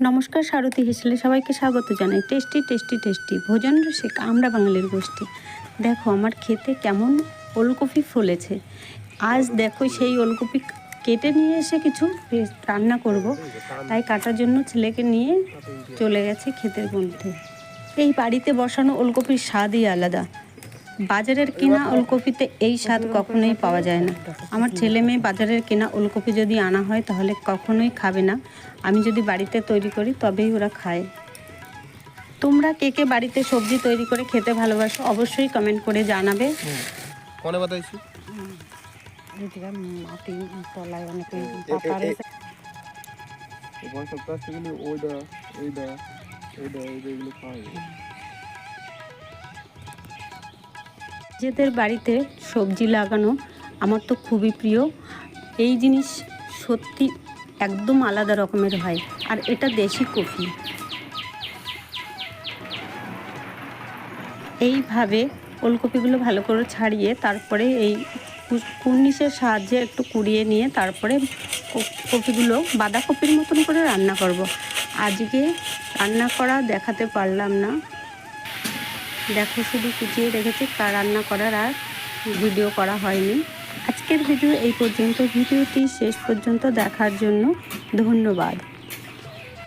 নমস্কার, সারথী হিসেলে সবাইকে স্বাগত জানাই। টেস্টি টেস্টি টেস্টি ভোজন রসিক, আমরা বাঙালির গোষ্ঠী। দেখো, আমার খেতে কেমন ওলকপি ফলেছে। আজ দেখো, সেই ওলকপি কেটে নিয়ে এসে কিছু রান্না করব। তাই কাটার জন্য ছেলেকে নিয়ে চলে গেছে ক্ষেতের মধ্যে। এই বাড়িতে বসানো ওলকপির স্বাদই আলাদা। বাজারের কেনা ওলকপিতে এই স্বাদ কখনোই পাওয়া যায় না আমার ছেলে মেয়ে বাজারের কেনা ওলকপি যদি আনা হয় তাহলে কখনোই খাবে না আমি যদি বাড়িতে তৈরি করি তবেই ওরা খায় তোমরা কে কে বাড়িতে সবজি তৈরি করে খেতে ভালোবাসো অবশ্যই কমেন্ট করে জানাবে কোনে বাতাইছি মাটি তলায় অনেকে ওখানে সব কাজ থেকে ওইটা এইটা এইটা এইটা এগুলো খাওয়া নিজেদের বাড়িতে সবজি লাগানো আমার তো খুবই প্রিয়। এই জিনিস সত্যি একদম আলাদা রকমের হয়। আর এটা দেশি কফি। এইভাবে ওলকপিগুলো ভালো করে ছাড়িয়ে তারপরে এই কুর্নিশের সাহায্যে একটু কুড়িয়ে নিয়ে তারপরে কপিগুলো বাঁধাকপির মতন করে রান্না করব। আজকে রান্না করা দেখাতে পারলাম না। দেখো শুধু কুচিয়ে রেখেছে রান্না করার আর ভিডিও করা হয়নি। আজকের ভিডিও এই পর্যন্ত। ভিডিওটি শেষ পর্যন্ত দেখার জন্য ধন্যবাদ।